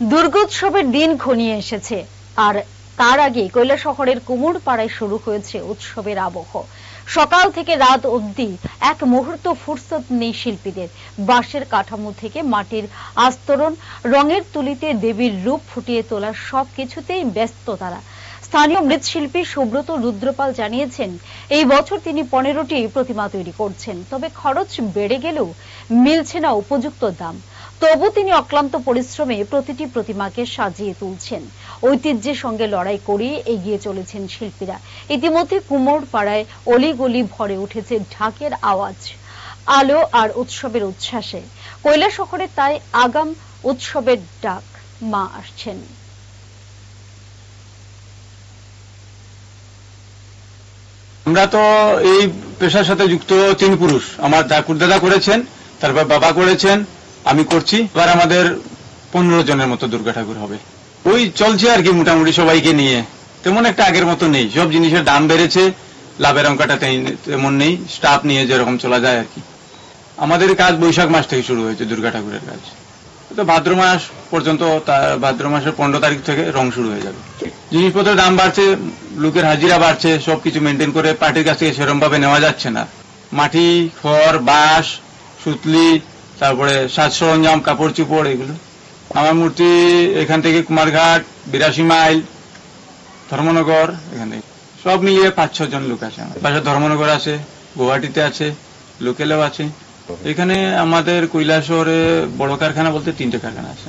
দুর্গোৎসবের দিন ঘনিয়ে এসেছে। আর তার আগে কৈলাসহরের কুমোর পাড়ায় শুরু হয়েছে উৎসবের আবহ। সকাল থেকে রাত অবধি এক মুহূর্ত ফুরসত নেই শিল্পীদের। বাঁশের কাঠামো থেকে মাটির আস্তরণ, রঙের তুলিতে দেবীর রূপ ফুটিয়ে তোলার সবকিছুতেই ব্যস্ত তারা। স্থানীয় মৃৎশিল্পী সুব্রত রুদ্রপাল জানিয়েছেন, এই বছর তিনি পনেরোটি প্রতিমা তৈরি করছেন, তবে খরচ বেড়ে গেলেও মিলছে না উপযুক্ত দাম। তবু তিনি অক্লান্ত পরিশ্রমে প্রতিটি প্রতিমাকে সাজিয়ে তুলছেন। ঐতিহ্যের সঙ্গে লড়াই করে এগিয়ে চলেছেন শিল্পীরা। ইতিমধ্যে কুমোর পাড়ায় অলিগলি ভরে উঠেছে ঢাকের আওয়াজ, আলো আর উৎসবের উচ্ছ্বাসে। কৈলা শহরে তাই আগাম উৎসবের ডাক মা আসছেন। আমরা তো এই পেশার সাথে যুক্ত তিন পুরুষ। আমার ঠাকুরদাদা করেছেন, তারপর বাবা করেছেন আমি করছি, এবার আমাদের পনেরো জনের মতো দুর্গা ঠাকুর হবে। ওই চলছে আর কি মোটামুটি সবাইকে নিয়ে। তেমন একটা আগের মতো নেই। সব জিনিসের দাম বেড়েছে, লাভের অঙ্কটা তেমন নেই। স্টাফ নিয়ে যেরকম চলা যায় আর কি। আমাদের কাজ বৈশাখ মাস থেকে শুরু হয়েছে দুর্গা ঠাকুরের কাজ। তো ভাদ্র মাস পর্যন্ত ভাদ্র মাসের পনেরো তারিখ থেকে রং শুরু হয়ে যাবে। জিনিসপত্রের দাম বাড়ছে, লোকের হাজিরা বাড়ছে, সবকিছু মেনটেন করে পার্টির কাছ থেকে সেরকম ভাবে নেওয়া যাচ্ছে না। মাটি, খড়, বাঁশ, সুতলি তারপরে সাজ সরঞ্জাম কাপড় চুপড়, এগুলো। আমার মূর্তি এখান থেকে কুমারঘাট, বিরাশি মাইল, ধর্মনগর, এখান থেকে। সব মিলিয়ে পাঁচ ছ জন লোক আছে পাশে ধর্মনগর আছে, গুয়াহাটিতে আছে, লোকেলেও আছে। এখানে আমাদের কৈলাসহরে বড় কারখানা বলতে তিনটে কারখানা আছে।